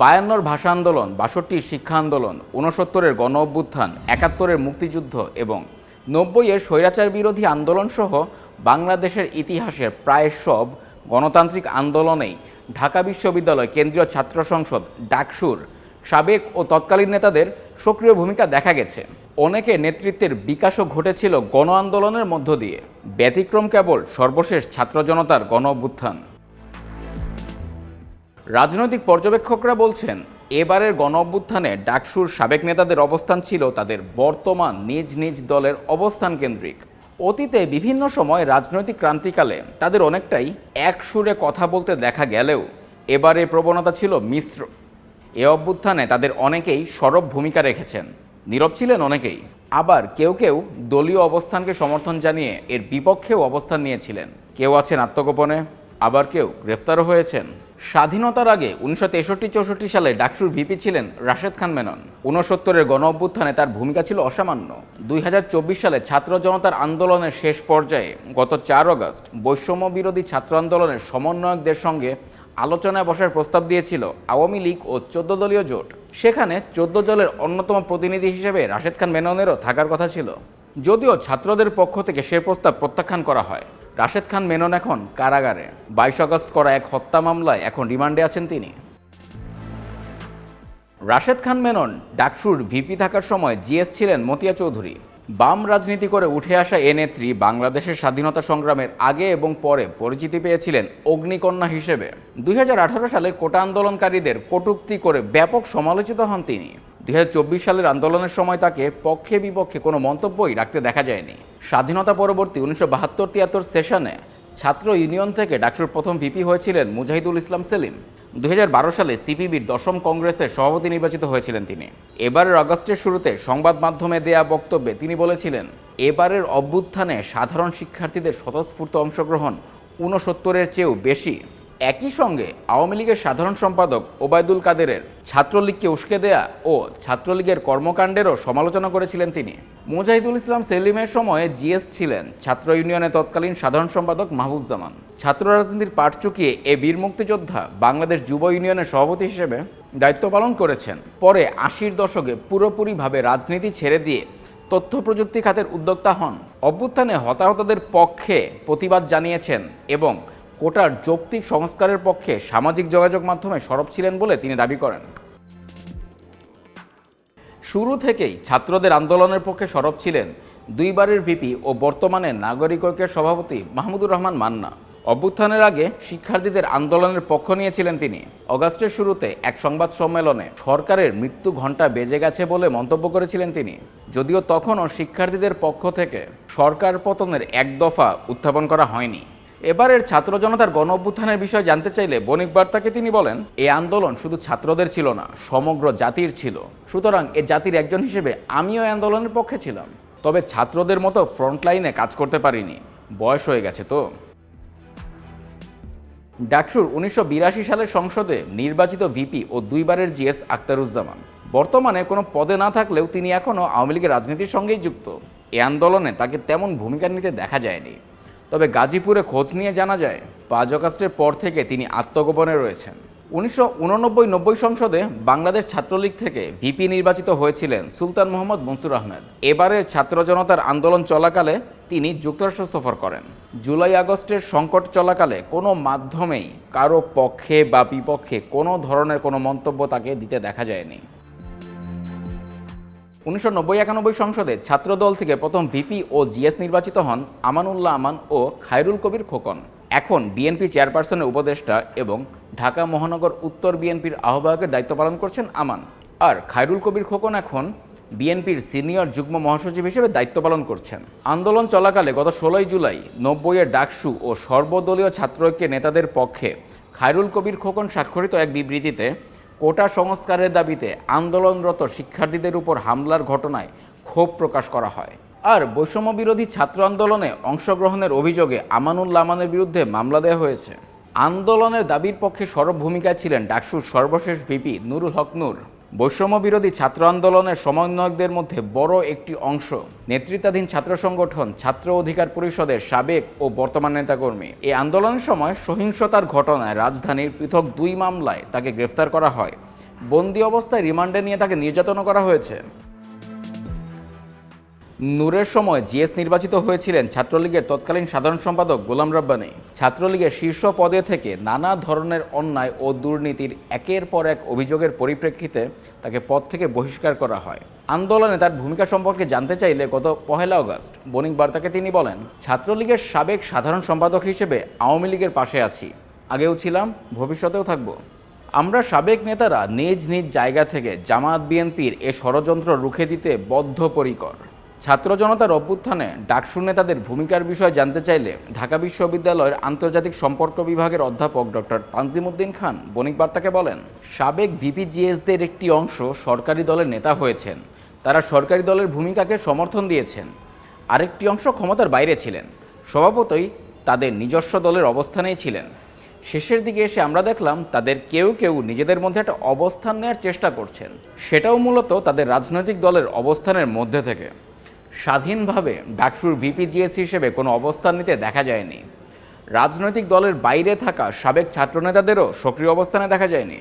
বায়ান্নর ভাষা আন্দোলন, বাষট্টির শিক্ষা আন্দোলন, ঊনসত্তরের গণ অভ্যুত্থান, একাত্তরের মুক্তিযুদ্ধ এবং নব্বইয়ের স্বৈরাচার বিরোধী আন্দোলন সহ বাংলাদেশের ইতিহাসের প্রায় সব গণতান্ত্রিক আন্দোলনেই ঢাকা বিশ্ববিদ্যালয় কেন্দ্রীয় ছাত্র সংসদ ডাকসুর সাবেক ও তৎকালীন নেতাদের সক্রিয় ভূমিকা দেখা গেছে। অনেকে নেতৃত্বের বিকাশও ঘটেছিল গণ আন্দোলনের মধ্য দিয়ে। ব্যতিক্রম কেবল সর্বশেষ ছাত্র জনতার গণ অভ্যুত্থান। রাজনৈতিক পর্যবেক্ষকরা বলছেন, এবারের গণ অভ্যুত্থানে ডাকসুর সাবেক নেতাদের অবস্থান ছিল তাদের বর্তমান নিজ নিজ দলের অবস্থান কেন্দ্রিক। অতীতে বিভিন্ন সময় রাজনৈতিক ক্রান্তিকালে তাদের অনেকটাই এক সুরে কথা বলতে দেখা গেলেও এবারে প্রবণতা ছিল মিশ্র। এ অভ্যুত্থানে তাদের অনেকেই সরব ভূমিকা রেখেছেন। নীরব ছিলেন অনেকেই। আবার কেউ কেউ দলীয় অবস্থানকে সমর্থন জানিয়ে এর বিপক্ষেও অবস্থান নিয়েছিলেন। কেউ আছেন আত্মগোপনে? আবার কেউ গ্রেফতারও হয়েছেন। স্বাধীনতার আগে উনিশশো তেষট্টি চৌষট্টি সালে ডাকসুর ভিপি ছিলেন রাশেদ খান মেনন। ঊনসত্তরের গণ অভ্যুত্থানে তার ভূমিকা ছিল অসামান্য। দুই হাজার চব্বিশ সালে ছাত্র জনতার আন্দোলনের শেষ পর্যায়ে গত চার আগস্ট বৈষম্য বিরোধী ছাত্র আন্দোলনের সমন্বয়কদের সঙ্গে আলোচনায় বসার প্রস্তাব দিয়েছিল আওয়ামী লীগ ও চোদ্দ দলীয় জোট। সেখানে চোদ্দ দলের অন্যতম প্রতিনিধি হিসেবে রাশেদ খান মেননেরও থাকার কথা ছিল। যদিও ছাত্রদের পক্ষ থেকে সে প্রস্তাব প্রত্যাখ্যান করা হয়। রাশেদ খান মেনন এখন কারাগারে। বাইশ আগস্ট করা এক হত্যা মামলায় এখন রিমান্ডে আছেন তিনি। রাশেদ খান মেনন ডাকসুর ভিপি থাকার সময় জিএস ছিলেন মতিয়া চৌধুরী। বাম রাজনীতি করে উঠে আসা এ নেত্রী বাংলাদেশের স্বাধীনতা সংগ্রামের আগে এবং পরে পরিচিতি পেয়েছিলেন অগ্নিকন্যা হিসেবে। দুই হাজার আঠারো সালে কোটা আন্দোলনকারীদের কটূক্তি করে ব্যাপক সমালোচিত হন তিনি। দুই হাজার চব্বিশ সালের আন্দোলনের সময় তাকে পক্ষে বিপক্ষে কোনো মন্তব্যই রাখতে দেখা যায়নি। স্বাধীনতা পরবর্তী উনিশশো বাহাত্তর তিয়াত্তর সেশনে ছাত্র ইউনিয়ন থেকে ডাকসুর প্রথম ভিপি হয়েছিলেন মুজাহিদুল ইসলাম সেলিম। দু হাজার বারো সালে সিপিবির দশম কংগ্রেসের সভাপতি নির্বাচিত হয়েছিলেন তিনি। এবারের আগস্টের শুরুতে সংবাদ মাধ্যমে দেয়া বক্তব্যে তিনি বলেছিলেন, এবারের অভ্যুত্থানে সাধারণ শিক্ষার্থীদের স্বতঃস্ফূর্ত অংশগ্রহণ ঊনসত্তরের চেয়েও বেশি। একই সঙ্গে আওয়ামী লীগের সাধারণ সম্পাদক ওবায়দুল কাদেরের ছাত্রলীগকে উস্কে দেয়া ও ছাত্রলীগের কর্মকাণ্ডেরও সমালোচনা করেছিলেন তিনি। মুজাহিদুল ইসলাম সেলিমের সময়ে জিএস ছিলেন ছাত্র ইউনিয়নের তৎকালীন সাধারণ সম্পাদক মাহবুবজামান। ছাত্র রাজনীতির পাট চুকিয়ে এ বীর মুক্তিযোদ্ধা বাংলাদেশ যুব ইউনিয়নের সভাপতি হিসেবে দায়িত্ব পালন করেছেন। পরে আশির দশকে পুরোপুরিভাবে রাজনীতি ছেড়ে দিয়ে তথ্য প্রযুক্তি খাতের উদ্যোক্তা হন। অভ্যুত্থানে হতাহতদের পক্ষে প্রতিবাদ জানিয়েছেন এবং কোটার যৌক্তিক সংস্কারের পক্ষে সামাজিক যোগাযোগ মাধ্যমে সরব ছিলেন বলে তিনি দাবি করেন। শুরু থেকেই ছাত্রদের আন্দোলনের পক্ষে সরব ছিলেন দুইবারের ভিপি ও বর্তমানে নাগরিক ঐক্যের সভাপতি মাহমুদুর রহমান মান্না। অভ্যুত্থানের আগে শিক্ষার্থীদের আন্দোলনের পক্ষ নিয়েছিলেন তিনি। অগাস্টের শুরুতে এক সংবাদ সম্মেলনে সরকারের মৃত্যু ঘণ্টা বেজে গেছে বলে মন্তব্য করেছিলেন তিনি। যদিও তখনও শিক্ষার্থীদের পক্ষ থেকে সরকার পতনের এক দফা উত্থাপন করা হয়নি। এবারের ছাত্র জনতার গণ অভ্যুত্থানের বিষয়ে জানতে চাইলে বণিক বার্তাকে তিনি বলেন এই আন্দোলন শুধু ছাত্রদের ছিল না, সমগ্র জাতির ছিল। সুতরাং এ জাতির একজন হিসেবে আমিও আন্দোলনের পক্ষে ছিলাম। তবে ছাত্রদের মতো ফ্রন্টলাইনে কাজ করতে পারিনি। বয়স হয়ে গেছে তো। ডাকসুর উনিশশো বিরাশি সালের সংসদে নির্বাচিত ভিপি ও দুইবারের জিএস আক্তারুজ্জামান বর্তমানে কোনো পদে না থাকলেও তিনি এখনও আওয়ামী লীগের রাজনীতির সঙ্গেই যুক্ত। এ আন্দোলনে তাকে তেমন ভূমিকা নিতে দেখা যায়নি। তবে গাজীপুরে খোঁজ নিয়ে জানা যায়, পাঁচ আগস্টের পর থেকে তিনি আত্মগোপনে রয়েছেন। উনিশশো নব্বই সংসদে বাংলাদেশ ছাত্রলীগ থেকে ভিপি নির্বাচিত হয়েছিলেন সুলতান মোহাম্মদ মনসুর আহমেদ। এবারের ছাত্র জনতার আন্দোলন চলাকালে তিনি যুক্তরাষ্ট্র সফর করেন। জুলাই আগস্টের সংকট চলাকালে কোনো মাধ্যমেই কারও পক্ষে বা বিপক্ষে কোনো ধরনের কোনো মন্তব্য তাকে দিতে দেখা যায়নি। উনিশশো নব্বই একানব্বই সংসদে ছাত্রদল থেকে প্রথম ভিপি ও জিএস নির্বাচিত হন আমানুল্লাহ আমান ও খায়রুল কবির খোকন। এখন বিএনপি চেয়ারপারসনের উপদেষ্টা এবং ঢাকা মহানগর উত্তর বিএনপির আহ্বায়কের দায়িত্ব পালন করছেন আমান। আর খায়রুল কবির খোকন এখন বিএনপির সিনিয়র যুগ্ম মহাসচিব হিসেবে দায়িত্ব পালন করছেন। আন্দোলন চলাকালে গত ষোলোই জুলাই নব্বইয়ের ডাকসু ও সর্বদলীয় ছাত্রঐক্যের নেতাদের পক্ষে খায়রুল কবির খোকন স্বাক্ষরিত এক বিবৃতিতে কোটা সংস্কারের দাবিতে আন্দোলনরত শিক্ষার্থীদের উপর হামলার ঘটনায় ক্ষোভ প্রকাশ করা হয়। আর বৈষম্য বিরোধী ছাত্র আন্দোলনে অংশগ্রহণের অভিযোগে আমানুল লামানের বিরুদ্ধে মামলা দেওয়া হয়েছে। আন্দোলনের দাবির পক্ষে সরব ভূমিকায় ছিলেন ডাকসুর সর্বশেষ ভিপি নুরুল হক নূর। বৈষম্য বিরোধী ছাত্র আন্দোলনের সমন্বয়কদের মধ্যে বড় একটি অংশ নেতৃত্বাধীন ছাত্র সংগঠন ছাত্র অধিকার পরিষদের সাবেক ও বর্তমান নেতাকর্মী। এই আন্দোলনের সময় সহিংসতার ঘটনায় রাজধানীর পৃথক দুই মামলায় তাকে গ্রেফতার করা হয়। বন্দি অবস্থায় রিমান্ডে নিয়ে তাকে নির্যাতন করা হয়েছে। নূরের সময় জিএস নির্বাচিত হয়েছিলেন ছাত্রলীগের তৎকালীন সাধারণ সম্পাদক গোলাম রব্বানী। ছাত্রলীগের শীর্ষ পদে থেকে নানা ধরনের অন্যায় ও দুর্নীতির একের পর এক অভিযোগের পরিপ্রেক্ষিতে তাকে পদ থেকে বহিষ্কার করা হয়। আন্দোলনে তার ভূমিকা সম্পর্কে জানতে চাইলে গত পহেলা আগস্ট বণিক বার্তাকে তিনি বলেন, ছাত্রলীগের সাবেক সাধারণ সম্পাদক হিসেবে আওয়ামী লীগের পাশে আছি। আগেও ছিলাম, ভবিষ্যতেও থাকব। আমরা সাবেক নেতারা নিজ নিজ জায়গা থেকে জামাত বিএনপির এ ষড়যন্ত্র রুখে দিতে বদ্ধপরিকর। ছাত্র জনতার অভ্যুত্থানে ডাকসু নেতাদের ভূমিকার বিষয়ে জানতে চাইলে ঢাকা বিশ্ববিদ্যালয়ের আন্তর্জাতিক সম্পর্ক বিভাগের অধ্যাপক ডক্টর তানজিমুদ্দিন খান বণিক বার্তাকে বলেন, সাবেক ভিপিজিএসদের একটি অংশ সরকারি দলের নেতা হয়েছেন। তারা সরকারি দলের ভূমিকাকে সমর্থন দিয়েছেন। আরেকটি অংশ ক্ষমতার বাইরে ছিলেন। স্বভাবতই তাদের নিজস্ব দলের অবস্থানেই ছিলেন। শেষের দিকে এসে আমরা দেখলাম, তাদের কেউ কেউ নিজেদের মধ্যে একটা অবস্থান নেওয়ার চেষ্টা করছেন। সেটাও মূলত তাদের রাজনৈতিক দলের অবস্থানের মধ্যে থেকে। স্বাধীনভাবে ডাকসুর ভিপিজিএস হিসেবে কোনো অবস্থান নিতে দেখা যায়নি। রাজনৈতিক দলের বাইরে থাকা সাবেক ছাত্রনেতাদেরও সক্রিয় অবস্থানে দেখা যায়নি।